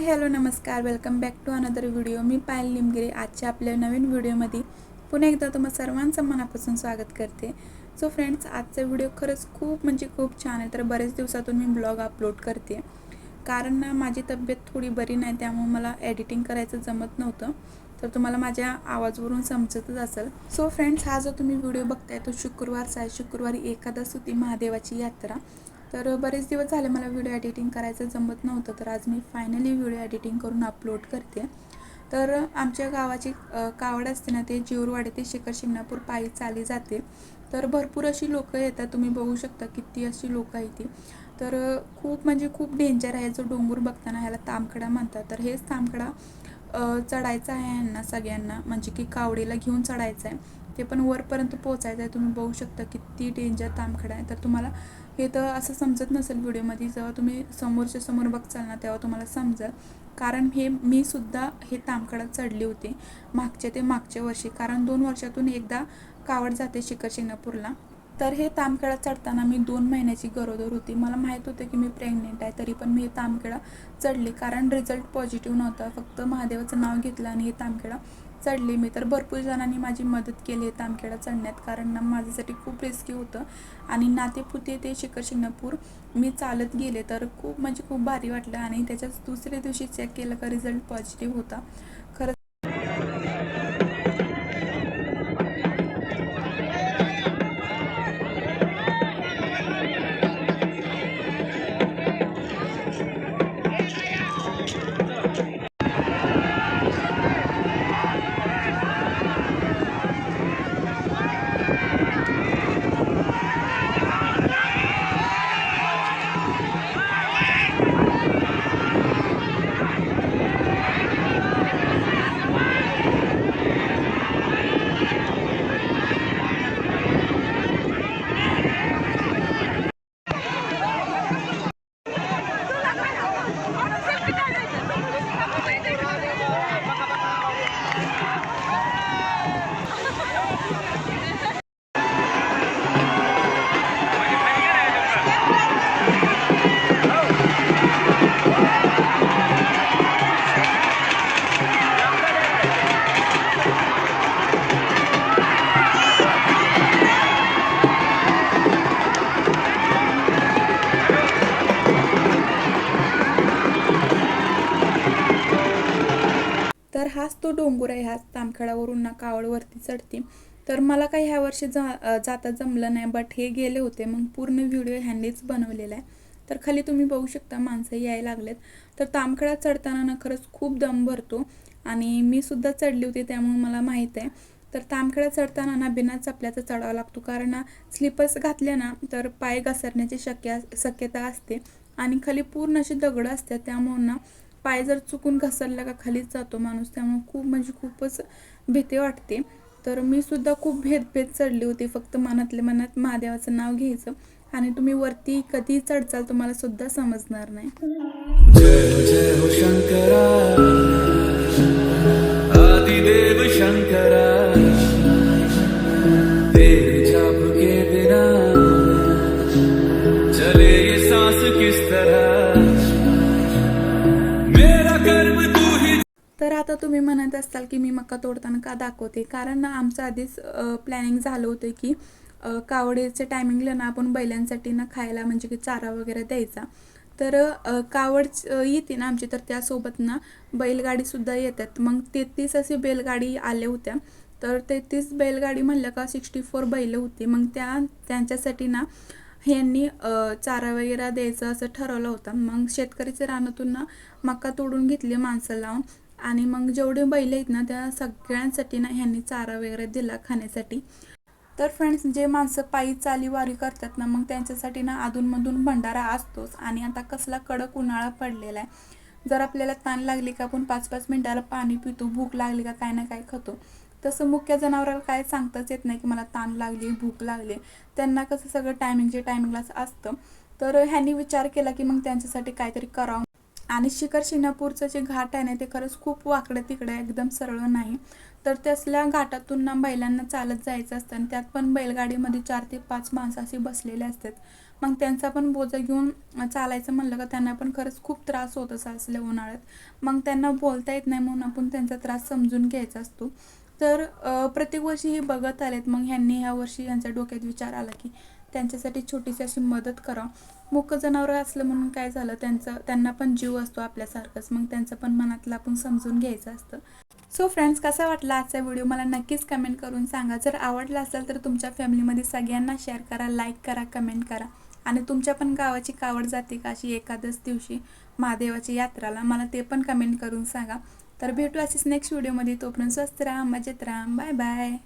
हाय hello नमस्कार. Welcome back to another video मी पायल लिमगिरी आजच्या आपल्या नवीन व्हिडिओमध्ये पुन्हा एकदा तुम्हा सर्वांचं मनापासून स्वागत करते. सो फ्रेंड्स आजचा व्हिडिओ खरंच खूप म्हणजे खूप छान आहे. तर बरेच दिवसातून मी ब्लॉग अपलोड करते. कारण ना माझी तब्येत थोडी बरी नाही त्यामुळे मला एडिटिंग करायचं जमत नव्हतं. तर तुम्हाला माझ्या आवाजवरून समजतच असेल. सो फ्रेंड्स हा जो तुम्ही व्हिडिओ बघताय तो शुक्रवारचा आहे. शुक्रवारी एकादश होती महादेवाची यात्रा. तर बरेच दिवस झाले मला व्हिडिओ एडिटिंग करायचं जमत नव्हतं तर आज मी फायनली व्हिडिओ एडिटिंग करून अपलोड करते. तर आमच्या गावाची कावड असते ना ते जेवरवाडी ते शिखर शिंगणापूर पायी चाली जाते. तर भरपूर अशी लोकं येतात तुम्ही बघू शकता किती अशी लोकं आहे ती. तर खूप म्हणजे खूप डेंजर आहे जो डोंगर बघताना ह्याला तामखडा म्हणतात. तर हेच तामखडा चढायचं चढायचा आहे यांना सगळ्यांना म्हणजे की कावडीला घेऊन चढायचं आहे. ते पण वरपर्यंत पोचायचं आहे तुम्ही बघू शकता किती डेंजर तामखडा आहे. तर तुम्हाला हे तर असं समजत नसेल व्हिडिओमध्ये जेव्हा तुम्ही समोरच्या समोर बघचाल ना तेव्हा तुम्हाला समजेल. कारण हे मी सुद्धा हे तामकडात चढली होती मागच्या ते मागच्या वर्षी. कारण दोन वर्षातून एकदा कावड जाते शिखर शिंगणापूरला तर हे तामखेडा चढताना मी दोन महिन्याची गरोदर होती. मला माहीत होतं की मी प्रेग्नेंट आहे तरी पण मी हे तामखेडा चढले. कारण रिझल्ट पॉझिटिव्ह नव्हता. फक्त महादेवाचं नाव घेतलं आणि हे तामखेडा चढले मी. तर भरपूर जणांनी माझी मदत केली आहे तामखेडा चढण्यात. कारण ना माझ्यासाठी खूप रिस्की होतं. आणि नातेपुते ते शिखर शिंगणापूर मी चालत गेले तर खूप म्हणजे खूप भारी वाटलं. आणि त्याच्याच दुसऱ्या दिवशी चेक केलं का रिझल्ट पॉझिटिव्ह होता. खरंच हाच तो डोंगर आहे ह्याच तामखेडावरून ना कावळवरती चढते. तर मला काही ह्या वर्षी जा जाता जमलं नाही बट हे गेले होते. मग पूर्ण व्हिडिओ ह्यांनीच बनवलेला आहे. तर खाली तुम्ही बघू शकता माणसं यायला लागलेत. तर तामखेडा चढताना ना खरंच खूप दम भरतो. आणि मी सुद्धा चढली होती त्यामुळे मला माहीत आहे. तर तामखेडा चढताना ना बिना चपल्याचा चढावा लागतो. कारण ना स्लिपर्स घातल्या ना तर पाय घसरण्याची शक्य शक्यता असते. आणि खाली पूर्ण अशी दगडं असतात त्यामुळे ना पाय जर चुकून घसरला का खालीच जातो माणूस त्यामुळे खूप म्हणजे खूपच भीती वाटते. तर मी सुद्धा खूप भेद भेद चढली होती फक्त मनातल्या मनात महादेवाचं नाव घ्यायचं. आणि तुम्ही वरती कधी चढचाल तुम्हाला सुद्धा समजणार नाही. आता तुम्ही म्हणत असाल की मी मका तोडताना का दाखवते? कारण ना आमचं आधीच प्लॅनिंग झालं होतं की कावडीचे कावडीच्या टायमिंगला ना आपण बैलांसाठी ना खायला म्हणजे की चारा वगैरे द्यायचा. तर कावड येते ना आमची तर त्यासोबत ना बैलगाडीसुद्धा येतात. मग तेहतीस अशी बैलगाडी आल्या होत्या. तर तेहतीस बैलगाडी म्हणलं का सिक्स्टी फोर बैलं होती. मग त्या त्यांच्यासाठी ना ह्यांनी चारा वगैरे द्यायचं असं ठरवलं होतं. मग शेतकरीच्या रानातून ना मका तोडून घेतली माणसं लावून. आणि मग जेवढे बैल आहेत ना त्या सगळ्यांसाठी ना ह्यांनी चारा वगैरे दिला खाण्यासाठी. तर फ्रेंड्स जे माणसं पायी चाली वारी करतात ना मग त्यांच्यासाठी ना अधूनमधून भंडारा असतोच. आणि आता कसला कडक उन्हाळा पडलेला आहे. जर आपल्याला ताण लागली का आपण पाच पाच मिनिटाला पाणी पितो भूक लागली का काय ना काय खातो. तसं मुख्य जनावराला काय सांगताच येत नाही की मला ताण लागली भूक लागली. त्यांना कसं सगळं टायमिंगचे टायमिंगलाच असतं. तर ह्यांनी विचार केला की मग त्यांच्यासाठी काहीतरी करावं. आणि शिखर शिनापूरचं जे घाट आहे ना ते खरंच खूप वाकडं तिकडं एकदम सरळ नाही. तर तसल्या घाटातून ना बैलांना चालत जायचं असतं आणि त्यात पण बैलगाडीमध्ये चार ते पाच माणसं अशी बसलेले असतात. मग त्यांचा पण बोजा घेऊन चालायचं म्हणलं का त्यांना पण खरंच खूप त्रास होत असा असल्या उन्हाळ्यात. मग त्यांना बोलता येत नाही म्हणून आपण त्यांचा त्रास समजून घ्यायचा असतो. तर प्रत्येक वर्षी हे बघत आलेत. मग ह्यांनी ह्या वर्षी यांच्या डोक्यात विचार आला की त्यांच्यासाठी छोटीशी अशी मदत करा. मुक जनावरं असलं म्हणून काय झालं? त्यांचं त्यांना पण जीव असतो आपल्यासारखंच. मग त्यांचं पण मनातलं आपण समजून घ्यायचं असतं. सो फ्रेंड्स कसा वाटला आजचा व्हिडिओ मला नक्कीच कमेंट करून सांगा. जर आवडला असेल तर तुमच्या फॅमिलीमध्ये सगळ्यांना शेअर करा लाईक करा कमेंट करा. आणि तुमच्या पण गावाची कावड जाते का अशी एकादश दिवशी महादेवाची यात्राला? मला ते पण कमेंट करून सांगा. तर भेटू अशीच नेक्स्ट व्हिडिओमध्ये तोपर्यंत स्वस्त राहा मजेत राहा. Bye bye